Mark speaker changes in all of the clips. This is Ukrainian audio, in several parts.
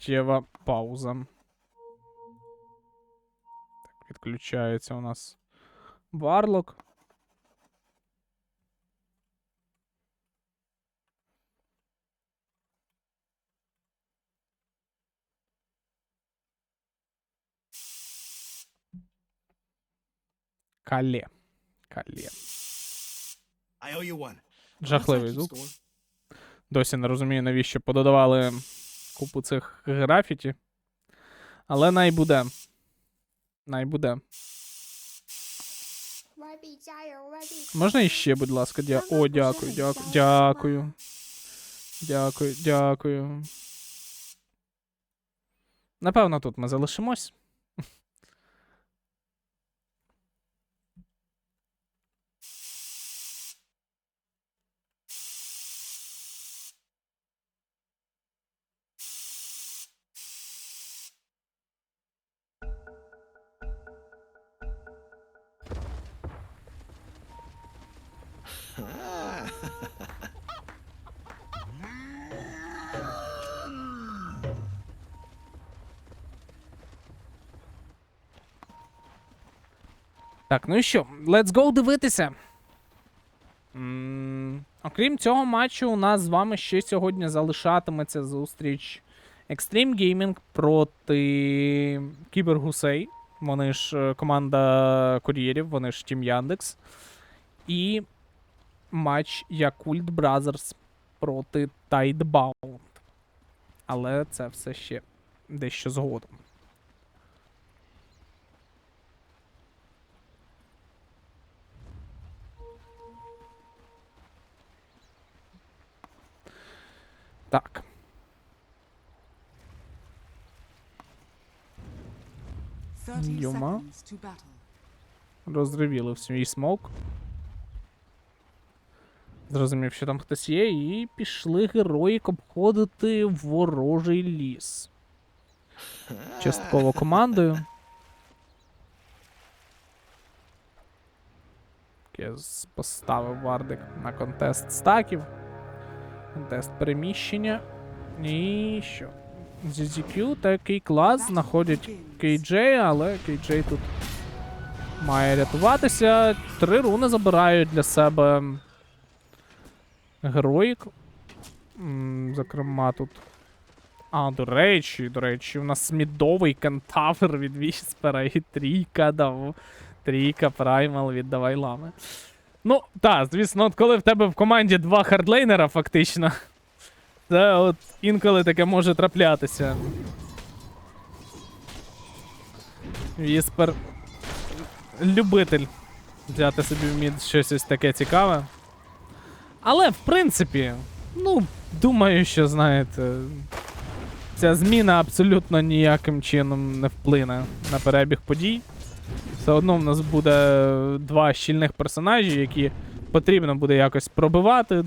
Speaker 1: Миттєва пауза. Так, відключається у нас Варлок. Кале. Кале. Жахливий звук. Досі не розумію, навіщо пододавали купу цих графіті. Але най буде. Най буде. Можна іще, будь ласка, дя... О, дякую, дякую, дякую. Дякую, дякую. Напевно, тут ми залишимось. Так, ну і що, let's go дивитися. Окрім цього матчу, у нас з вами ще сьогодні залишатиметься зустріч Extreme Gaming проти Кібергусей. Вони ж е, команда кур'єрів, вони ж Team Яндекс. І матч Yakult Brothers проти Tidebound. Але це все ще дещо згодом. Так. Йома. Розривіли в свій смок. Зрозумів, що там хтось є, і пішли героїк обходити ворожий ліс. Частково командою. Я поставив вардик на контест стаків. Контест переміщення. І що? ZZQ такий клас знаходять KJ, але KJ тут має рятуватися. Три руни забирають для себе героїк. Зокрема, тут. А, до речі, до речі, у нас мідовий кентавр від Віспера і трійка дав. Трійка праймал від Давайлами. Ну, так, звісно, от коли в тебе в команді два хардлейнера, фактично. Це от інколи таке може траплятися. Віспер. Любитель взяти собі в мід щось ось таке цікаве. Але, в принципі, ну, думаю, що, знаєте, ця зміна абсолютно ніяким чином не вплине на перебіг подій. Все одно в нас буде два щільних персонажі, які потрібно буде якось пробивати,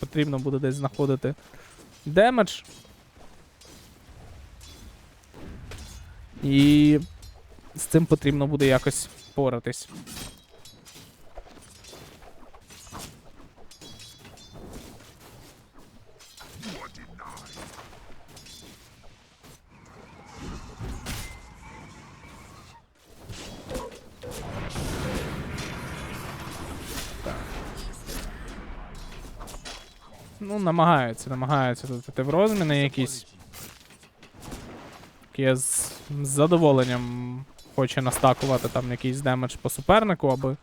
Speaker 1: потрібно буде десь знаходити демедж. І з цим потрібно буде якось впоратись. Ну, намагаються, намагаються тут в розміни якісь. Я з задоволенням хоче настакувати там якийсь демедж по супернику, аби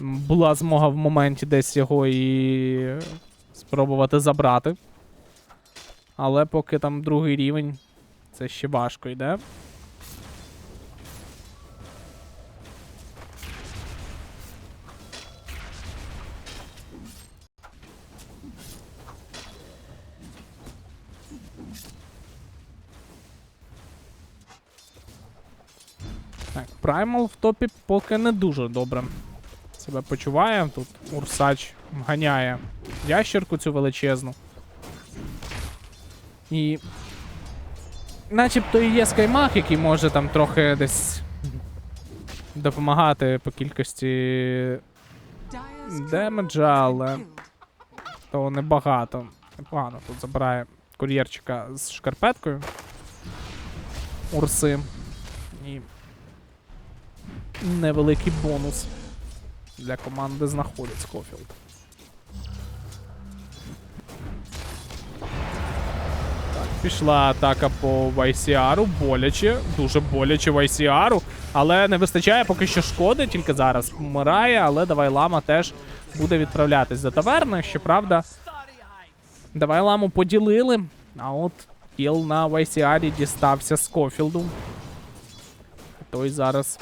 Speaker 1: була змога в моменті десь його і спробувати забрати. Але поки там другий рівень, це ще важко йде. Primal в топі поки не дуже добре себе почуває. Тут Урсач ганяє ящерку цю величезну. І. Начебто і є скаймах, який може там трохи десь допомагати по кількості демеджа, але то небагато. Непогано тут забирає кур'єрчика з шкарпеткою. Урси. І невеликий бонус для команди знаходить Скофілд. Так, пішла атака по YCR, боляче, дуже боляче YCR, але не вистачає поки що шкоди, тільки зараз вмирає, але давай лама теж буде відправлятись до таверни. Щоправда, давай ламу поділили, а от кіл на YCR дістався Скофілду. Той зараз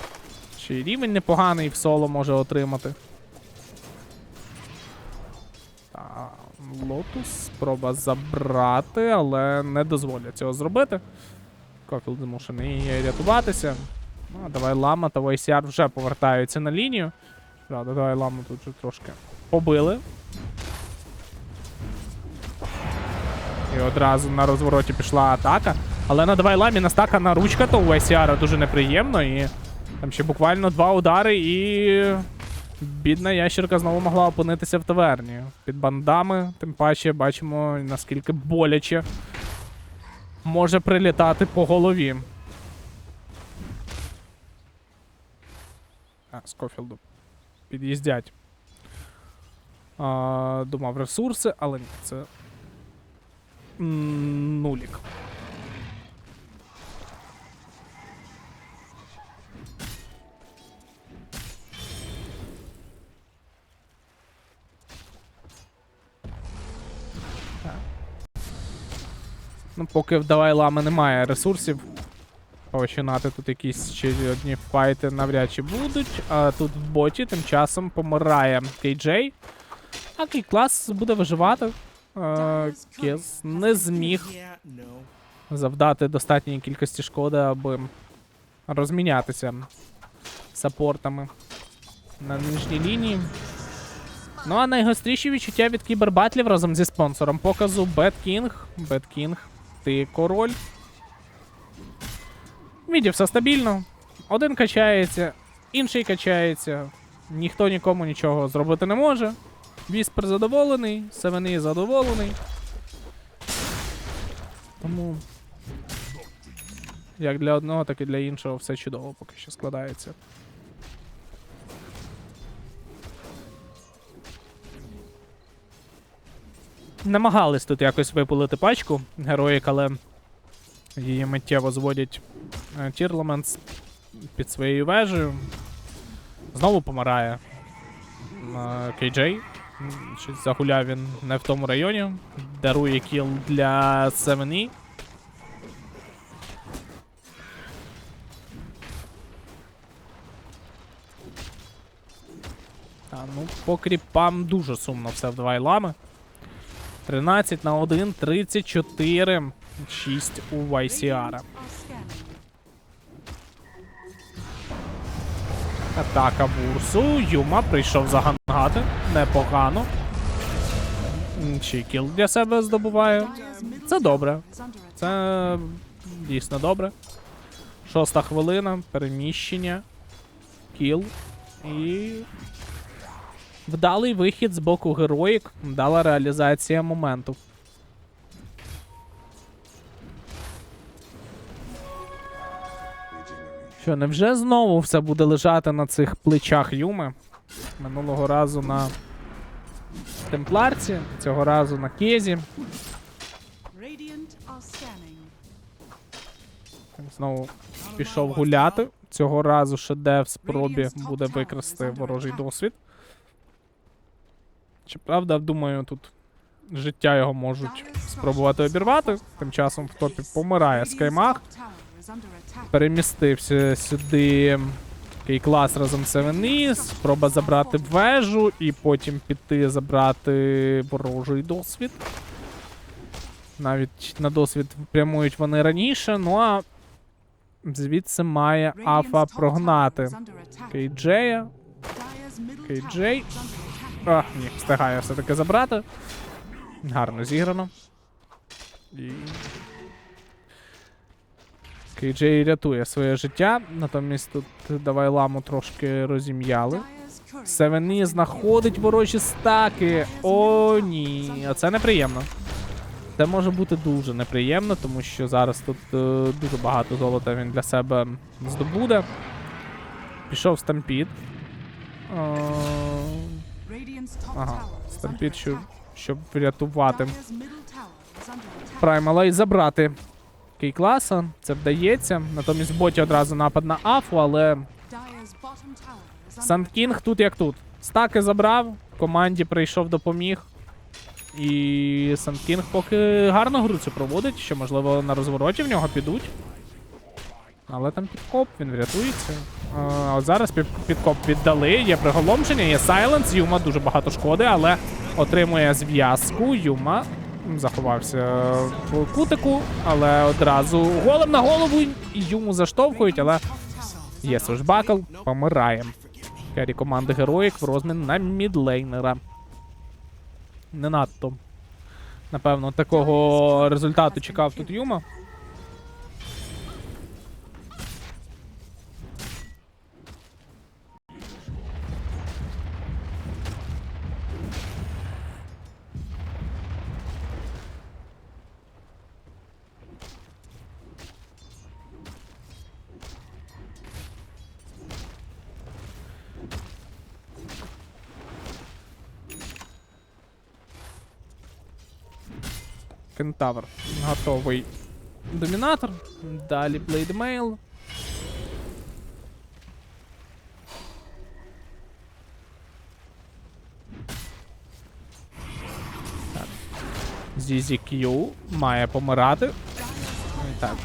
Speaker 1: ще й рівень непоганий в соло може отримати. Та, Лотус спроба забрати, але не дозволять цього зробити. Кофілд змушений рятуватися. Ну, а давай лама та YCR вже повертаються на лінію. Правда, давай ламу тут вже трошки побили. І одразу на розвороті пішла атака. Але на давай ламі настакана ручка, то у YCR дуже неприємно. І там ще буквально два удари, і бідна ящерка знову могла опинитися в таверні. Під бандами, тим паче бачимо, наскільки боляче може прилітати по голові. А, Скофілду. Під'їздять. Думав ресурси, але ні, це. Нулік. Ну, поки в Давай Лами немає ресурсів. Починати тут якісь ще одні файти навряд чи будуть. А тут в боті тим часом помирає Кейджей. А Кей-клас буде виживати. Кез не зміг завдати достатньої кількості шкоди, аби розмінятися саппортами на нижній лінії. Ну а найгостріші відчуття від кібербатлів разом зі спонсором показу Bad King. Ти король. Віді, все стабільно. Один качається, інший качається. Ніхто нікому нічого зробити не може. Віспер задоволений, Севени задоволений. Тому. Як для одного, так і для іншого все чудово поки що складається. Намагались тут якось випулити пачку героїк, але її миттєво зводять е, Тірламенс під своєю вежею. Знову помирає е, Кейджей. Щось загуляв він не в тому районі. Дарує кіл для 7E. А, ну, по кріпам дуже сумно все в два лами. 13 на 1, 34, 6 у YCR. Атака бурсу. Юма прийшов загангати. Непогано. Й кіл для себе здобуває. Це добре. Це дійсно добре. Шоста хвилина, переміщення, кіл і. Вдалий вихід з боку героїк, вдала реалізація моменту. Що, невже знову все буде лежати на цих плечах Юми? Минулого разу на Темпларці, цього разу на Кезі. Знову пішов гуляти. Цього разу Шеде в спробі буде викрасти ворожий досвід. Щоправда, думаю, тут життя його можуть спробувати обірвати. Тим часом в топі помирає Скаймах. Перемістився сюди Кейклас разом з Севеніс. Спроба забрати вежу і потім піти забрати ворожий досвід. Навіть на досвід прямують вони раніше, ну а звідси має Афа прогнати Кейджея. Кейджей. А, ні, встигає все-таки забрати. Гарно зіграно. І... Кейджей рятує своє життя, натомість тут давай ламу трошки розім'яли. Севені знаходить ворожі стаки. О, ні. Оце неприємно. Це може бути дуже неприємно, тому що зараз тут е, дуже багато золота він для себе здобуде. Пішов стампід. Е, ага,
Speaker 2: tower is under
Speaker 1: стампід, щоб, щоб врятувати. Праймала і забрати кейкласа. Це вдається. Натомість в боті одразу напад на Афу, але
Speaker 2: Dire's bottom tower is under
Speaker 1: Санд Кінг тут як тут. Стаки забрав, команді прийшов допоміг. І Санд Кінг поки гарно гру цю проводить, що можливо на розвороті в нього підуть. Але там підкоп, він врятується. А, от зараз під, підкоп віддали, є приголомшення, є сайленс. Юма дуже багато шкоди, але отримує зв'язку. Юма заховався в кутику, але одразу голем на голову і Юму заштовхують, але є свежбакл, помирає. Керрі команди Героїк в розмін на мідлейнера. Не надто. Напевно, такого результату чекав тут Юма. Кентавр готовий домінатор. Далі Блейдмейл. Зізі Кью має помирати. Так.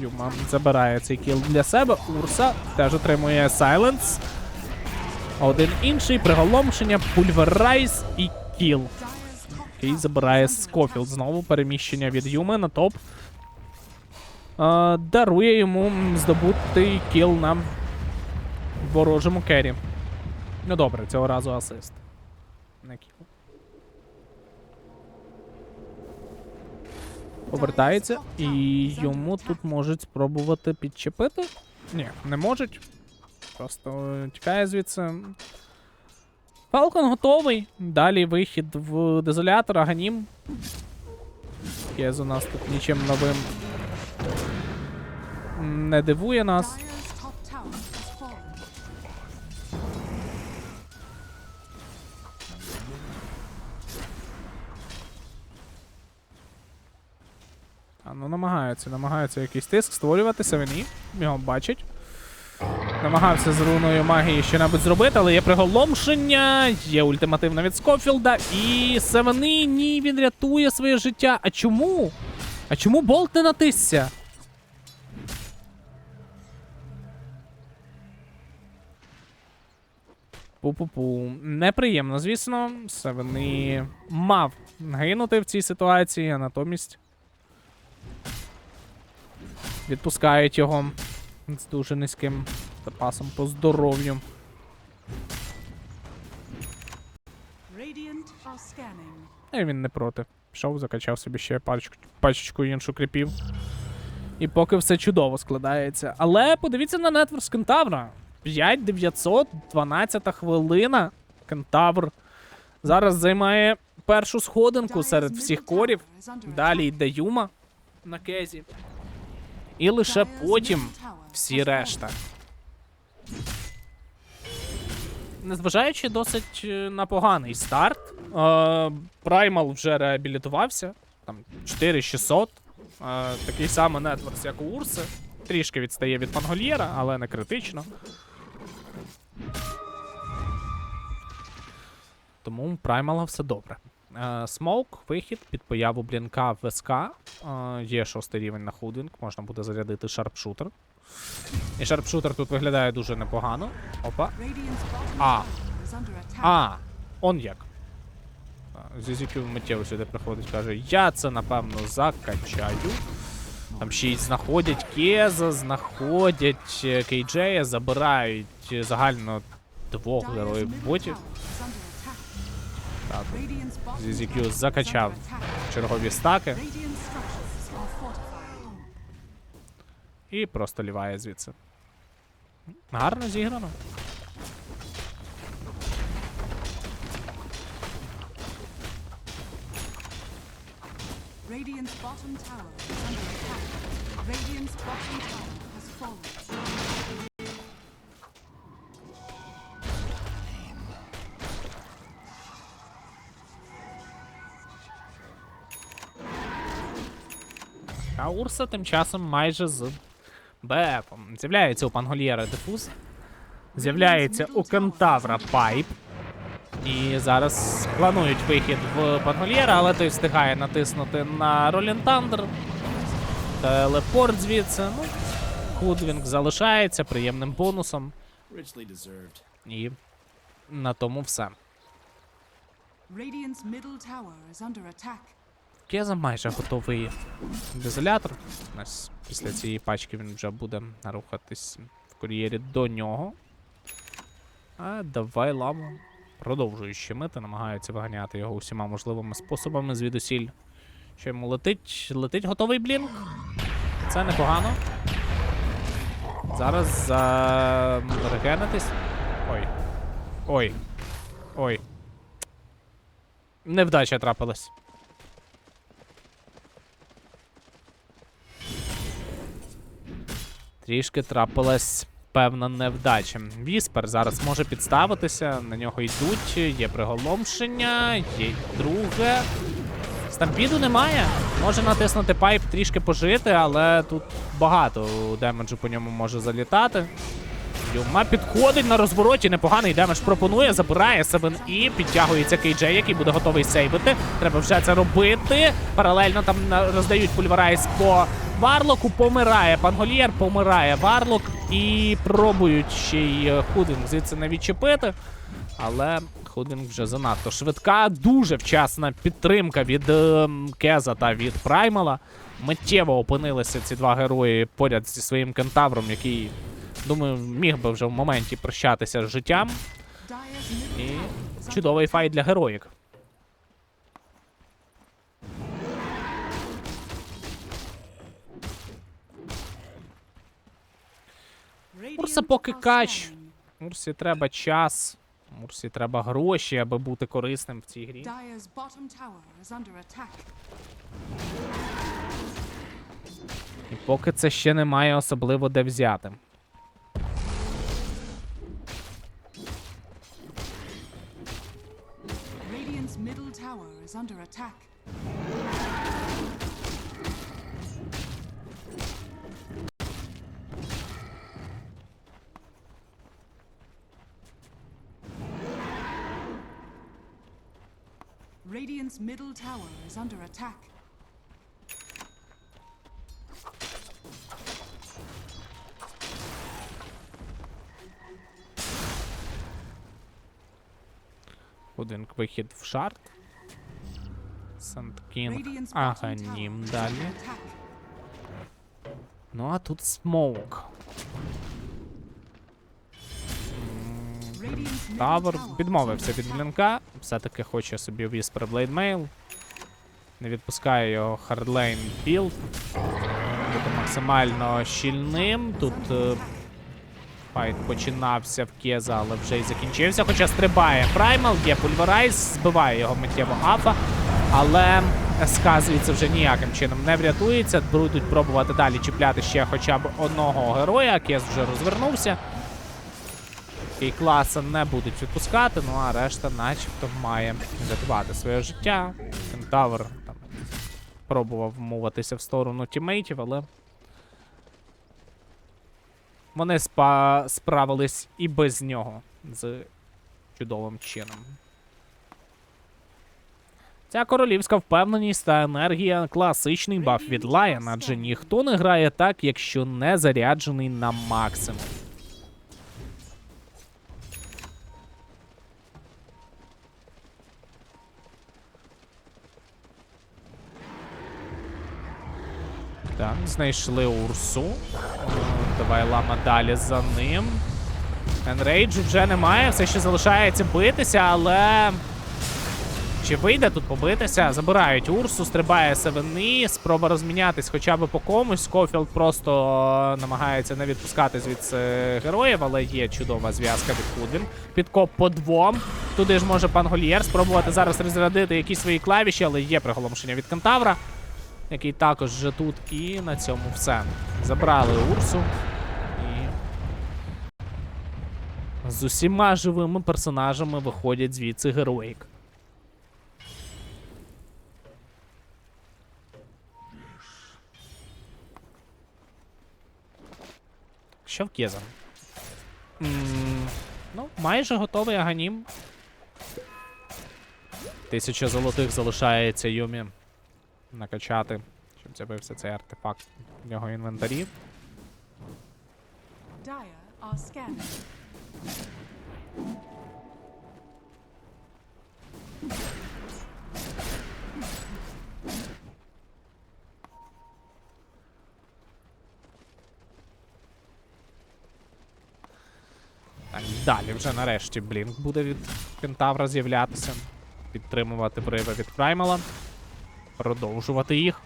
Speaker 1: Юма забирає цей кіл для себе. Урса теж отримує Сайленс. Один інший приголомшення, пульверайз і кіл. Який забирає Скофілд. Знову переміщення від Юми на топ. Дарує йому здобутий кіл на ворожому кері. Ну добре, цього разу асист. Не кіл. Повертається, і йому тут можуть спробувати підчепити. Ні, не можуть. Просто тікає звідси. Фалкон готовий. Далі вихід в дезолятор, Аганім. Кез у нас тут нічим новим не дивує нас. Ну намагаються, намагаються якийсь тиск створювати. Севені. Його бачить. Намагався з руною магії щось зробити, але є приголомшення, є ультимативна від Скофілда, і Севени ні, він рятує своє життя. А чому? А чому болт не натисся? Пу-пу-пу. Неприємно, звісно. Севени мав гинути в цій ситуації, а натомість відпускають його з дуже низьким запасом по здоров'ю. І він не проти. Пішов, закачав собі ще пачку, пачечку іншу кріпів. І поки все чудово складається. Але подивіться на нетворс Кентавра. 5900, 12 хвилина. Кентавр зараз займає першу сходинку серед всіх корів. Далі йде Юма на кезі. І лише потім всі решта. Незважаючи досить е, на поганий старт, е, Праймал вже реабілітувався. Там 4600. Е, такий самий нетворс, як у Урси. Трішки відстає від Пангольєра, але не критично. Тому у Праймала все добре. Смоук, вихід під появу блінка в СК. Є шостий рівень на худинг, можна буде зарядити шарпшутер. І шарпшутер тут виглядає дуже непогано. Опа. А. А, он як. Зізікю миттєво сюди приходить, каже, я це напевно закачаю. Там ще й знаходять Кеза, знаходять е, Кейджея, забирають е, загально двох героїв ботів. Так, Зізікю закачав чергові стаки і просто ліває звідси. Гарно зіграно.
Speaker 2: Radiant's bottom tower is under attack. Radiant's bottom tower has fallen.
Speaker 1: А Урса тим часом майже з БФом. З'являється у Пангольєра дифуз. З'являється у Кентавра пайп. І зараз планують вихід в Пангольєра, але той встигає натиснути на Ролін Тандер. Телепорт звідси. Ну, Худвінг залишається приємним бонусом. І на тому все.
Speaker 2: Radiant's middle tower is under attack.
Speaker 1: Кеза майже готовий дезолятор. Ось після цієї пачки він вже буде рухатись в кур'єрі до нього. А давай ламу. Продовжує щемити, намагається виганяти його усіма можливими способами звідусіль. Що йому летить? Летить готовий блінк. Це непогано. Зараз за регенитись. Ой. Ой. Ой. Невдача трапилась. Трішки трапилась певна невдача. Віспер зараз може підставитися, на нього йдуть, є приголомшення, є друге. Стампіду немає. Може натиснути пайп, трішки пожити, але тут багато демеджу по ньому може залітати. Юма підходить на розвороті, непоганий демедж пропонує, забирає 7 і підтягується Кейджей, який буде готовий сейвити. Треба вже це робити. Паралельно там роздають пульверайз по Варлоку. Помирає Пангольєр, помирає Варлок і пробують ще й е, Худинг звідси не відчепити. Але Худинг вже занадто швидка, дуже вчасна підтримка від е, Кеза та від Праймала. Миттєво опинилися ці два герої поряд зі своїм кентавром, який, думаю, міг би вже в моменті прощатися з життям. І чудовий файт для героїк. Урса поки кач. Мурсі треба час. Мурсі треба гроші, аби бути корисним в цій грі. І поки це ще немає особливо де взяти.
Speaker 2: Radiant's middle tower is under attack. Radiant's middle tower is under attack.
Speaker 1: Один вихід в шарт. Сандкінг.
Speaker 2: Radiant's bottom
Speaker 1: Аганім
Speaker 2: tower is
Speaker 1: далі.
Speaker 2: under attack.
Speaker 1: Ну а тут смоук.
Speaker 2: Is
Speaker 1: відмовився від блінка. Все-таки хоче собі Whisper Blade Mail. Не відпускає його хардлейн білд. Бути максимально щільним. Тут е, файт починався в Кеза, але вже й закінчився. Хоча стрибає Праймал, є пульверайз, збиває його миттєво Афа. Але СК звідси вже ніяким чином не врятується. Будуть пробувати далі чіпляти ще хоча б одного героя. Кез вже розвернувся. І класа не будуть відпускати, ну а решта начебто має рятувати своє життя. Кентавр там пробував вмовитися в сторону тімейтів, але вони спа- справились і без нього з чудовим чином. Ця королівська впевненість та енергія класичний баф від Лайон, адже ніхто не грає так, якщо не заряджений на максимум. Так, знайшли Урсу. Е, Давай лама далі за ним. Енрейджу вже немає, все ще залишається битися, але. Чи вийде тут побитися? Забирають Урсу, стрибає Севени, спроба розмінятись хоча б по комусь. Скофілд просто е, намагається не відпускати звідси героїв, але є чудова зв'язка від Худвін. Підкоп по двом. Туди ж може пан Гольєр спробувати зараз розрядити якісь свої клавіші, але є приголомшення від Кентавра. Який також вже тут. І на цьому все. Забрали Урсу. І з усіма живими персонажами виходять звідси Героїк. Що в Кеза? Ну, майже готовий Аганім. Тисяча золотих залишається Юмі накачати, щоб з'явився цей артефакт в його інвентарі. Так, далі вже нарешті Блінк буде від Кентавра з'являтися. Підтримувати прояви від Праймала. Продовжувати їх.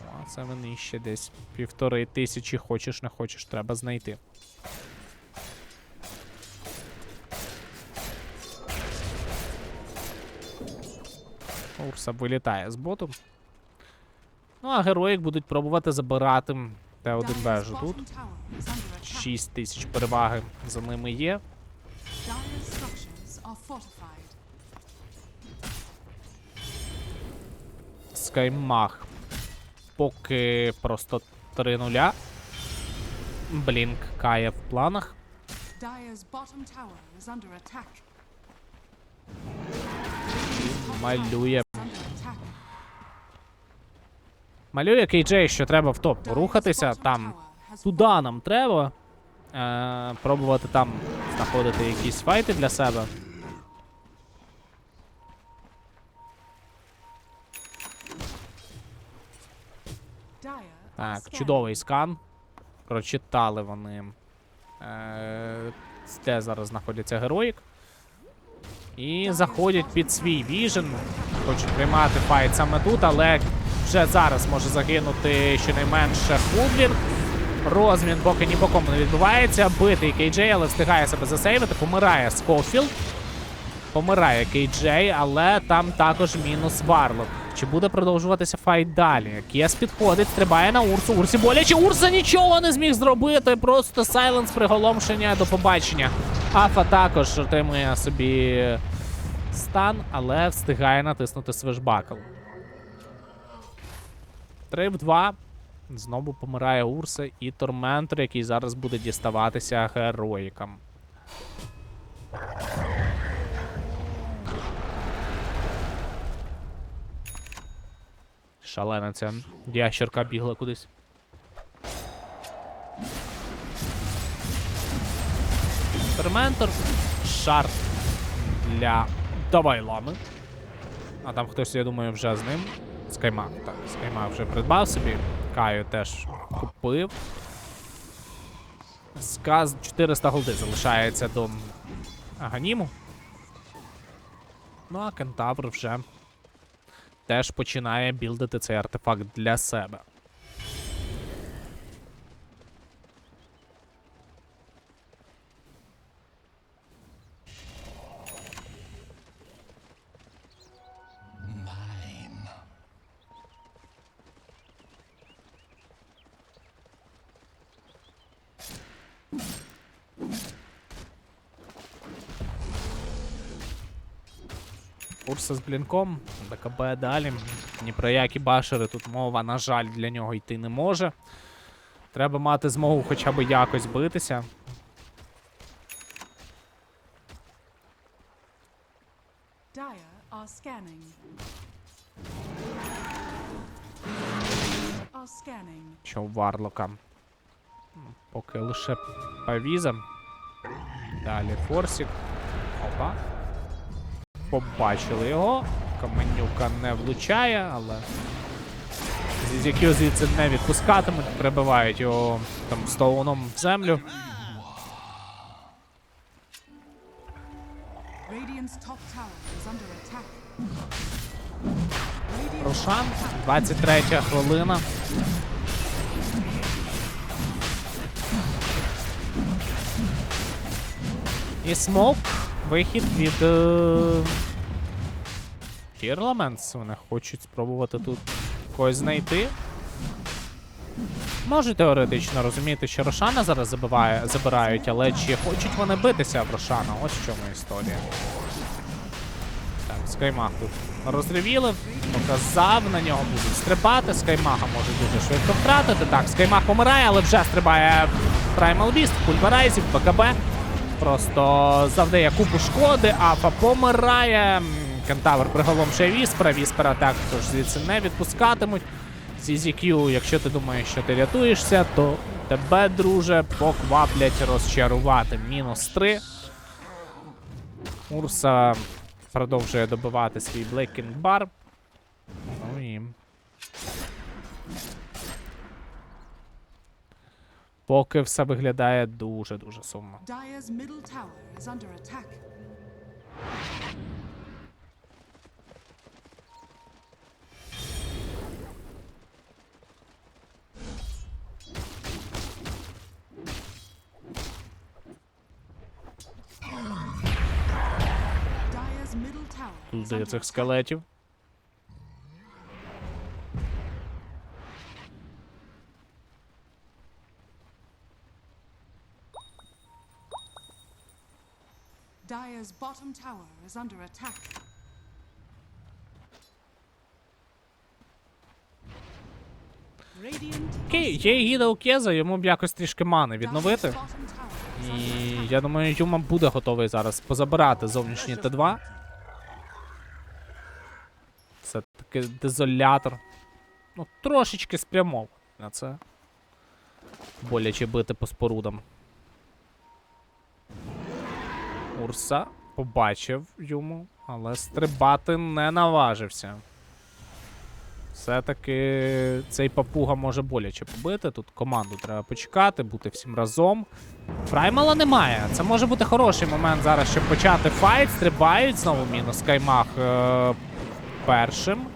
Speaker 1: Ну а це вони ще десь півтори тисячі. Хочеш, не хочеш, треба знайти. Урса вилітає з боту. Ну, а героїк будуть пробувати забирати Т1
Speaker 2: Dire's
Speaker 1: вежу тут.
Speaker 2: bottom tower is under attack.
Speaker 1: 6 тисяч переваги за ними є. Скаймах. Поки просто 3 нуля. Блінк кає в планах. Малює. Малює Кейджей, що треба в топ рухатися. Там туди нам треба. Е, пробувати там знаходити якісь файти для себе. Так, чудовий скан. Прочитали вони. Е, де зараз знаходиться героїк. І заходять під свій віжен. Хочуть приймати файт саме тут, але вже зараз може загинути щонайменше Хублін. Розмін поки ні по кому не відбувається. Битий Кейджей, але встигає себе засейвити. Помирає Скофілд. Помирає Кейджей, але там також мінус Варлок. Чи буде продовжуватися файт далі? Кєс підходить, стрибає на Урсу. Урсі боляче. Урса нічого не зміг зробити. Просто сайленс приголомшення до побачення. Афа також отримує собі стан, але встигає натиснути свежбакл. 3 в 2. Знову помирає Урса і Торментор, який зараз буде діставатися героїкам. Шалена ця ящерка бігла кудись. Ферментор. Шарт для Давайлами. А там хтось, я думаю, вже з ним. Скаймак. Так, Скаймак вже придбав собі. Каю теж купив. Сказ 400 голди залишається до Аганіму. Ну а Кентавр вже теж починає білдити цей артефакт для себе. Урса з блінком, БКБ далі. Ні про які башери тут мова, на жаль, для нього йти не може. Треба мати змогу хоча б якось битися. Що у Варлока. Поки лише Павіза. Далі Форсік. Опа. Побачили його. Каменюка не влучає, але. Зізякю звідси не відпускатимуть, прибивають його там стоуном в землю. Рошан, 23 хвилина. І смок. Вихід від е, вони хочуть спробувати тут когось знайти. Можуть теоретично розуміти, що Рошана зараз забиває, забирають, але чи хочуть вони битися в Рошана? Ось в чому історія. Так, Скаймах тут розревілив, показав, на нього будуть стрибати. Скаймаха може дуже швидко втратити. Так, Скаймах помирає, але вже стрибає Primal Beast, Пульверайзів, БКБ. Просто завдає купу шкоди, Афа помирає. Кентавр приголомшує Віспера. Віспера також звідси не відпускатимуть. ZZQ, якщо ти думаєш, що ти рятуєшся, то тебе, друже, покваплять розчарувати. Мінус 3. Урса продовжує добивати свій Блекінг Бар. Поки все виглядає дуже-дуже сумно.
Speaker 2: Dyer's middle tower Dyer's bottom tower is under attack.
Speaker 1: Окей, є гіда Кеза, йому б якось трішки мани відновити. І я думаю, Юма буде готовий зараз позабирати зовнішній Т2. Це такий дезолятор. Ну, трошечки спрямов на це. Боляче бити по спорудам. Урса побачив йому, але стрибати не наважився. Все-таки цей папуга може боляче побити. Тут команду треба почекати, бути всім разом. Праймала немає. Це може бути хороший момент зараз, щоб почати файт. Стрибають знову мінус каймах е- першим.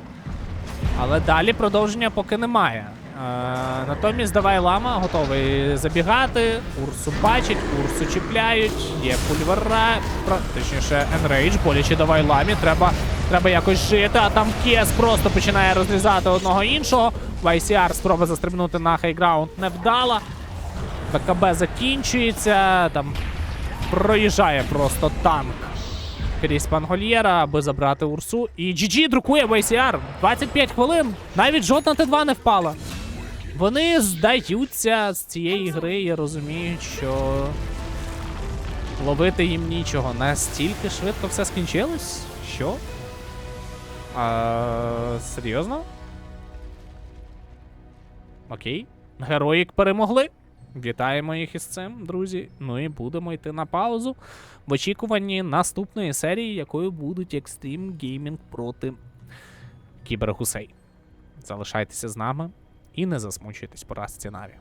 Speaker 1: Але далі продовження поки немає. Е- натомість давай лама готовий забігати. Урсу бачить, урсу чіпляють. Є пульвера. Точніше, енрейдж, боляче давай ламі. Треба, треба якось жити. А там Кес просто починає розрізати одного іншого. YCR спроба застрибнути на хайграунд не вдала. БКБ закінчується, там проїжджає просто танк крізь Пангольєра, аби забрати Урсу. І GG друкує VCR. 25 хвилин. Навіть жодна Т2 не впала. Вони здаються з цієї гри і розуміють, що ловити їм нічого. Настільки швидко все скінчилось? Що? А, серйозно? Окей. Героїк перемогли. Вітаємо їх із цим, друзі. Ну і будемо йти на паузу в очікуванні наступної серії, якою будуть Extreme Gaming проти Кібергусей. Залишайтеся з нами і не засмучуйтесь поразці Наві.